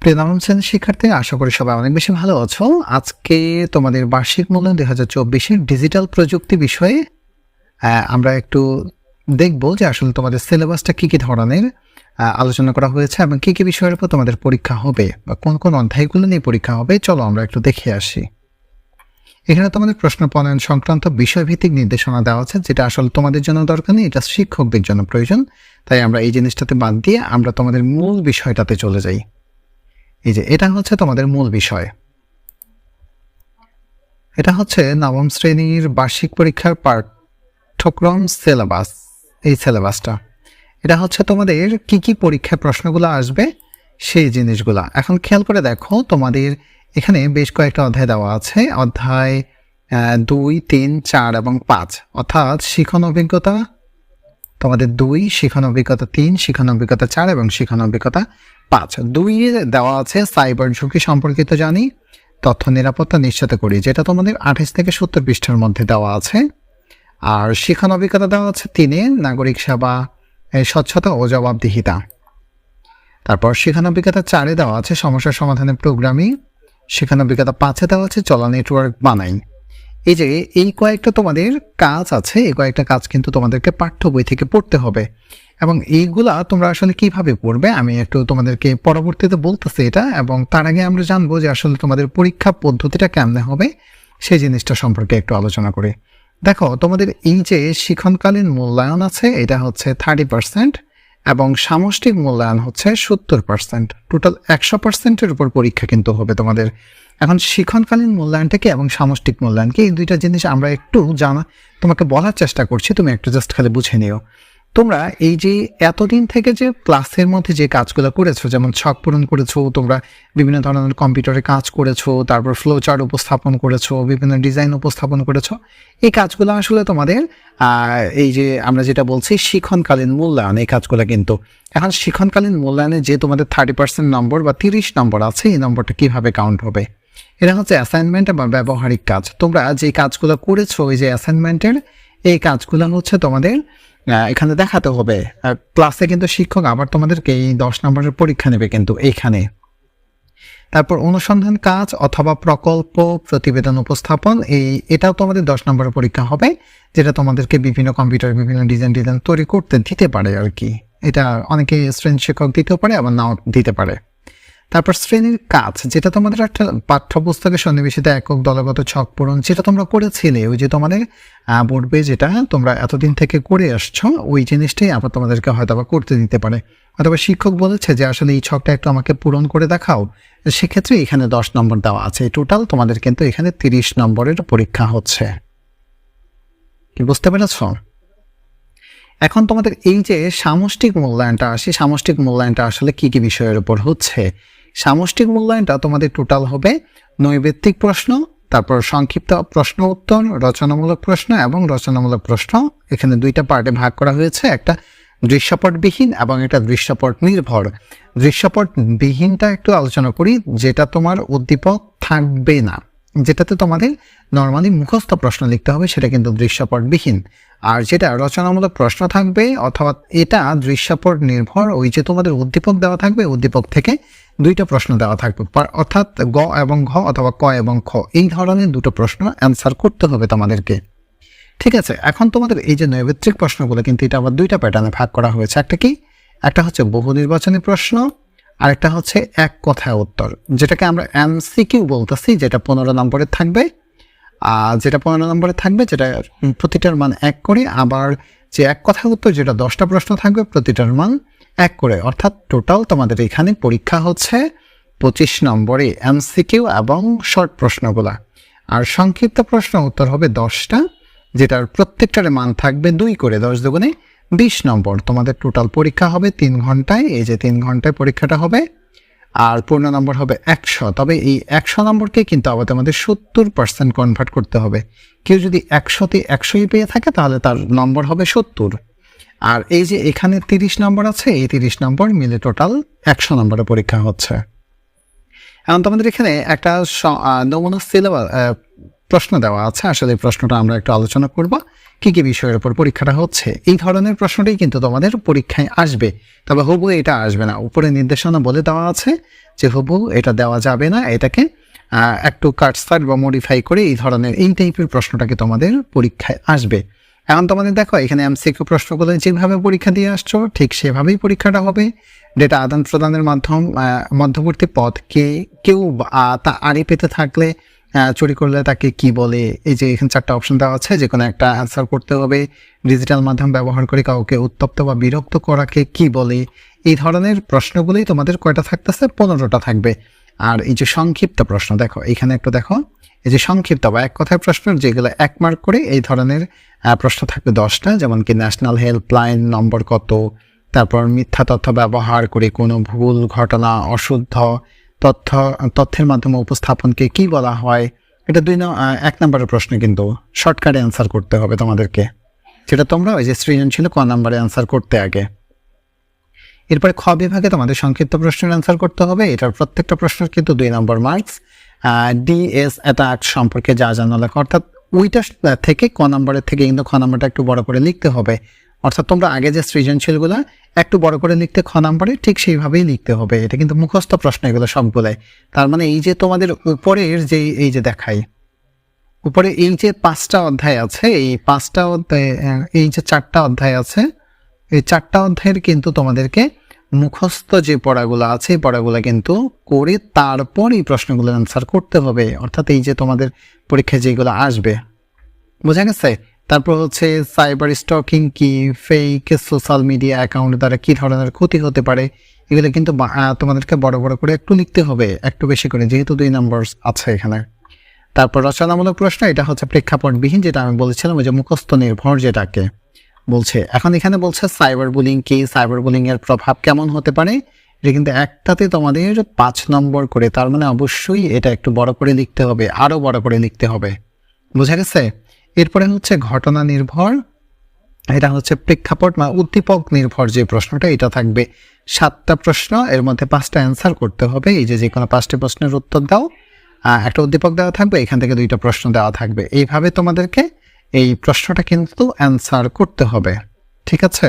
প্রিয় নবম শ্রেণির শিক্ষার্থী, আশা করি সবাই অনেক বেশি ভালো আছো। আজকে তোমাদের বার্ষিক মূল্যায়ন দুই হাজার চব্বিশের ডিজিটাল প্রযুক্তি বিষয়ে আমরা একটু দেখব যে আসলে তোমাদের সিলেবাসটা কী কী ধরনের আলোচনা করা হয়েছে এবং কী কী বিষয়ের উপর তোমাদের পরীক্ষা হবে বা কোন কোন অধ্যায়গুলো নিয়ে পরীক্ষা হবে। চলো আমরা একটু দেখে আসি। এখানে তোমাদের প্রশ্ন প্রণয়ন সংক্রান্ত বিষয়ভিত্তিক নির্দেশনা দেওয়া আছে, যেটা আসলে তোমাদের জন্য দরকার নেই, এটা শিক্ষকদের জন্য প্রয়োজন। তাই আমরা এই জিনিসটাতে বাদ দিয়ে আমরা তোমাদের মূল বিষয়টাতে চলে যাই। এই যে, এটা হচ্ছে তোমাদের মূল বিষয়। এটা হচ্ছে নবম শ্রেণির বার্ষিক পরীক্ষার পাঠ্যক্রম সিলেবাস এই সিলেবাসটা এটা হচ্ছে তোমাদের কি কি পরীক্ষায় প্রশ্নগুলো আসবে, সেই জিনিসগুলা। এখন খেয়াল করে দেখো, তোমাদের এখানে বেশ কয়েকটা অধ্যায় দেওয়া আছে। অধ্যায় দুই, তিন, চার এবং পাঁচ। অর্থাৎ শিখন অভিজ্ঞতা তোমাদের দুই, শিখন অভিজ্ঞতা তিন, শিখন অভিজ্ঞতা চার এবং শিখন অভিজ্ঞতা পাঁচ। দুই দেওয়া আছে সাইবার ঝুঁকি সম্পর্কিত জানি, তথ্য নিরাপত্তা নিশ্চিত করি, যেটা তোমাদের আঠাশ থেকে সত্তর পৃষ্ঠার মধ্যে দেওয়া আছে। আর শিখন অভিজ্ঞতা দেওয়া আছে তিনে, নাগরিক সেবা স্বচ্ছতা ও জবাবদিহিতা। তারপর শিখন অভিজ্ঞতা চারে দেওয়া আছে সমস্যা সমাধানের প্রোগ্রামিং, শিখন অভিজ্ঞতা পাঁচে দেওয়া আছে চলা নেটওয়ার্ক বানাই। এই যে, এই কয়েকটা তোমাদের কাজ আছে, এই কয়েকটা কাজ কিন্তু তোমাদেরকে পাঠ্য বই থেকে পড়তে হবে। এবং এইগুলা তোমরা আসলে কীভাবে পড়বে? আমি একটু তোমাদেরকে পরবর্তীতে বলতেছি এটা, এবং তার আগে আমরা জানব যে আসলে তোমাদের পরীক্ষা পদ্ধতিটা কেমনে হবে, সেই জিনিসটা সম্পর্কে একটু আলোচনা করি। দেখো, তোমাদের এই যে শিক্ষণকালীন মূল্যায়ন আছে, এটা হচ্ছে থার্টি পার্সেন্ট এবং সামষ্টিক মূল্যায়ন হচ্ছে সত্তর পার্সেন্ট টোটাল একশো পার্সেন্টের উপর পরীক্ষা কিন্তু হবে তোমাদের। এখন শিক্ষণকালীন মূল্যায়নটাকে এবং সামষ্টিক মূল্যায়নকে এই দুইটা জিনিস আমরা একটু জানা তোমাকে বলার চেষ্টা করছি। তুমি একটু জাস্ট খালি বুঝে নিও। তোমরা এই যে এতদিন থেকে যে ক্লাসের মধ্যে যে কাজগুলো করেছ, যেমন ছক পূরণ করেছ, তোমরা বিভিন্ন ধরনের কম্পিউটারে কাজ করেছ, তারপর ফ্লো চার্ট উপস্থাপন করেছ, বিভিন্ন ডিজাইন উপস্থাপন করেছ, এই কাজগুলো আসলে তোমাদের এই যে আমরা যেটা বলছি শিক্ষণকালীন মূল্যায়ন, এই কাজগুলো কিন্তু এখন শিক্ষণকালীন মূল্যায়নে যে তোমাদের থার্টি পার্সেন্ট নম্বর বা তিরিশ নম্বর আছে, এই নম্বরটা কীভাবে কাউন্ট হবে? এটা হচ্ছে অ্যাসাইনমেন্ট বা ব্যবহারিক কাজ। তোমরা যে কাজগুলো করেছ ওই যে অ্যাসাইনমেন্টের এই কাজগুলো হচ্ছে তোমাদের এখানে দেখাতে হবে। ক্লাসে কিন্তু শিক্ষক আবার তোমাদেরকে এই দশ নম্বরের পরীক্ষা নেবে কিন্তু এইখানে তারপর অনুসন্ধান কাজ অথবা প্রকল্প প্রতিবেদন উপস্থাপন, এই এটাও তোমাদের দশ নম্বরের পরীক্ষা হবে, যেটা তোমাদেরকে বিভিন্ন কম্পিউটার, বিভিন্ন ডিজাইন ডিজাইন তৈরি করতে দিতে পারে আর কি। এটা অনেকে শ্রেণি শিক্ষক দিতেও পারে, আবার নাও দিতে পারে। তারপর শ্রেণির কাজ, যেটা তোমাদের একটা পাঠ্যপুস্তকে সন্নিবেশিত একক দলগত ছক পূরণ, যেটা তোমরা করেছিলে, ওই যে তোমাদের বোর্ডবে যেটা তোমরা এতদিন থেকে করে আসছো, ওই জিনিসটাই আবার তোমাদেরকে হয়তো আবার করতে দিতে পারে। অথবা শিক্ষক বলেছে যে, আসলে এই ছকটা একটু আমাকে পূরণ করে দেখাও। সেক্ষেত্রে এখানে দশ নম্বর দেওয়া আছে। টোটাল তোমাদের কিন্তু এখানে তিরিশ নম্বরের পরীক্ষা হচ্ছে। কি বুঝতে পেরেছ? এখন তোমাদের এই যে সামষ্টিক মূল্যায়নটা আসে সামষ্টিক মূল্যায়নটা আসলে কি কি বিষয়ের উপর হচ্ছে? সামষ্টিক মূল্যায়নটা তোমাদের টোটাল হবে নৈবেত্তিক প্রশ্ন, তারপর সংক্ষিপ্ত প্রশ্ন উত্তর, রচনামূলক প্রশ্ন এবং রচনামূলক প্রশ্ন। এখানে দুইটা পার্টে ভাগ করা হয়েছে, একটা দৃশ্যপটবিহীন এবং এটা দৃশ্যপট নির্ভর দৃশ্যপটবিহীনটা একটু আলোচনা করি, যেটা তোমার উদ্দীপক থাকবে না। যেটাতে তোমাদের নর্মালি মুখস্থ প্রশ্ন লিখতে হবে, সেটা কিন্তু দৃশ্যপটবিহীন। আর যেটা রচনামূলক প্রশ্ন থাকবে, অথবা এটা দৃশ্যপট নির্ভর, ওই যে তোমাদের উদ্দীপক দেওয়া থাকবে, উদ্দীপক থেকে দুইটা প্রশ্ন দেওয়া থাকবে। অর্থাৎ গ এবং ঘ অথবা ক এবং খ, এই ধরনের দুটো প্রশ্ন অ্যান্সার করতে হবে তোমাদেরকে। ঠিক আছে, এখন তোমাদের এই যে নৈবেত্রিক প্রশ্নগুলো, কিন্তু এটা আবার দুইটা প্যাটার্নে ভাগ করা হয়েছে। একটা কি? একটা হচ্ছে বহু নির্বাচনী প্রশ্ন আরেকটা হচ্ছে এক কথায় উত্তর, যেটাকে আমরা এমসিকিউ বলতেছি, যেটা পনেরো নম্বরে থাকবে। আর যেটা পনেরো নম্বরে থাকবে, যেটা প্রতিটার মান এক করে, আবার যে এক কথা উত্তর, যেটা দশটা প্রশ্ন থাকবে, প্রতিটার মান এক করে। অর্থাৎ টোটাল তোমাদের এখানে পরীক্ষা হচ্ছে পঁচিশ নম্বরে এমসিকিউ এবং শর্ট প্রশ্নগুলা। আর সংক্ষিপ্ত প্রশ্ন উত্তর হবে দশটা, যেটার প্রত্যেকটার মান থাকবে দুই করে, দশ দুগুণে বিশ নম্বর, তোমাদের টোটাল পরীক্ষা হবে তিন ঘন্টায়, এই যে তিন ঘন্টায় পরীক্ষাটা হবে, আর পূর্ণ নম্বর হবে একশো। তবে এই একশো নম্বরকে কিন্তু আবার তোমাদের সত্তর পার্সেন্ট কনভার্ট করতে হবে। কেউ যদি একশোতে একশোই পেয়ে থাকে, তাহলে তার নম্বর হবে সত্তর। আর এই যে এখানে তিরিশ নম্বর আছে, এই তিরিশ নম্বর মিলে টোটাল একশো নম্বরের পরীক্ষা হচ্ছে। এখন তোমাদের এখানে একটা নমুনা সিলেবাস প্রশ্ন দেওয়া আছে। আসলে এই প্রশ্নটা আমরা একটু আলোচনা করব। কি কি বিষয়ের উপর পরীক্ষাটা হচ্ছে? এই ধরনের প্রশ্নটাই কিন্তু তোমাদের পরীক্ষায় আসবে। তবে হবু এটা আসবে না। উপরে নির্দেশনা বলে দেওয়া আছে যে হবু এটা দেওয়া যাবে না। এটাকে একটু কাটসাট বা মডিফাই করে এই ধরনের, এই টাইপের প্রশ্নটাকে তোমাদের পরীক্ষায় আসবে। এখন তোমাদের দেখো, এখানে এমসিকিউ প্রশ্নগুলো যেভাবে পরীক্ষা দিয়ে আসছো, ঠিক সেভাবেই পরীক্ষাটা হবে। ডেটা আদান প্রদানের মাধ্যম মধ্যবর্তী পদকে কেউ তা আড়ি পেতে থাকলে চুরি করলে তাকে কি বলে? এই যে এখানে চারটা অপশন দেওয়া আছে যে কোনো একটা অ্যান্সার করতে হবে। ডিজিটাল মাধ্যম ব্যবহার করে কাউকে উত্তপ্ত বা বিরক্ত করাকে কি বলে? এই ধরনের প্রশ্নগুলোই তোমাদের কয়টা থাকতেছে? পনেরোটা থাকবে। আর এই যে সংক্ষিপ্ত প্রশ্ন, দেখো, এখানে একটু দেখো। এই যে সংক্ষিপ্ত বা এক কথায় প্রশ্ন যেগুলো এক মার্ক করে এই ধরনের প্রশ্ন থাকবে দশটা, যেমন কি ন্যাশনাল হেল্পলাইন নম্বর কত? তারপর মিথ্যা তথ্য ব্যবহার করে কোনো ভুল, ঘটনা, অশুদ্ধ তথ্য, তথ্যের মাধ্যমে উপস্থাপনকে কি বলা হয়? এটা দুই এক নম্বরের প্রশ্ন কিন্তু শর্টকাটে অ্যান্সার করতে হবে তোমাদেরকে। যেটা তোমরা ওই যে সৃজনশীল ক নাম্বারে অ্যান্সার করতে আগে। এরপরে খ বিভাগে তোমাদের সংক্ষিপ্ত প্রশ্নের অ্যান্সার করতে হবে। এটার প্রত্যেকটা প্রশ্নের কিন্তু দুই নম্বর মার্কস ডিএস অ্যাটাক সম্পর্কে যা জানা লেখা অর্থাৎ ওইটা থেকে ক নম্বরের থেকে কিন্তু খ নম্বরটা একটু বড় করে লিখতে হবে। অর্থাৎ তোমরা আগে যে সৃজনশীলগুলো একটু বড় করে লিখতে খ নম্বরে ঠিক সেইভাবেই লিখতে হবে। এটা কিন্তু মুখস্থ প্রশ্ন এগুলো সবগুলাই। তার মানে এই যে তোমাদের উপরের যে এই যে দেখাই, উপরে এই যে পাঁচটা অধ্যায় আছে, এই পাঁচটা অধ্যায়, এই যে চারটা অধ্যায় আছে, এই চারটা অধ্যায়ের কিন্তু তোমাদেরকে মুখস্থ যে পড়াগুলো আছে পড়াগুলো কিন্তু করে তারপর এই প্রশ্নগুলোর অ্যান্সার করতে হবে। অর্থাৎ এই যে তোমাদের পরীক্ষায় যেগুলো আসবে, বোঝা গেছে? তারপর হচ্ছে সাইবার স্টকিং কি ফেক সোশ্যাল মিডিয়া অ্যাকাউন্ট দ্বারা কী ধরনের ক্ষতি হতে পারে, এগুলো কিন্তু তোমাদেরকে বড় বড় করে একটু লিখতে হবে, একটু বেশি করে, যেহেতু দুই নম্বর আছে এখানে। তারপর রচনামূলক প্রশ্ন, এটা হচ্ছে প্রেক্ষাপটবিহীন, যেটা আমি বলেছিলাম, ওই যে মুখস্থ নির্ভর যেটাকে বলছে। এখন এখানে বলছে সাইবার বুলিং কি সাইবার বুলিং এর প্রভাব কেমন হতে পারে? এটা কিন্তু একটাতে তোমাদের পাঁচ নম্বর করে, তার মানে অবশ্যই এটা একটু বড় করে লিখতে হবে আরও বড় করে লিখতে হবে। বুঝা গেছে? এরপরে হচ্ছে ঘটনা নির্ভর। এটা হচ্ছে প্রেক্ষাপট বা উদ্দীপক নির্ভর যে প্রশ্নটা, এটা থাকবে সাতটা প্রশ্ন। এর মধ্যে পাঁচটা অ্যান্সার করতে হবে। এই যে যে কোনো পাঁচটি প্রশ্নের উত্তর দাও। একটা উদ্দীপক দেওয়া থাকবে, এখান থেকে দুইটা প্রশ্ন দেওয়া থাকবে। এইভাবে তোমাদেরকে এই প্রশ্নটা কিন্তু অ্যান্সার করতে হবে। ঠিক আছে?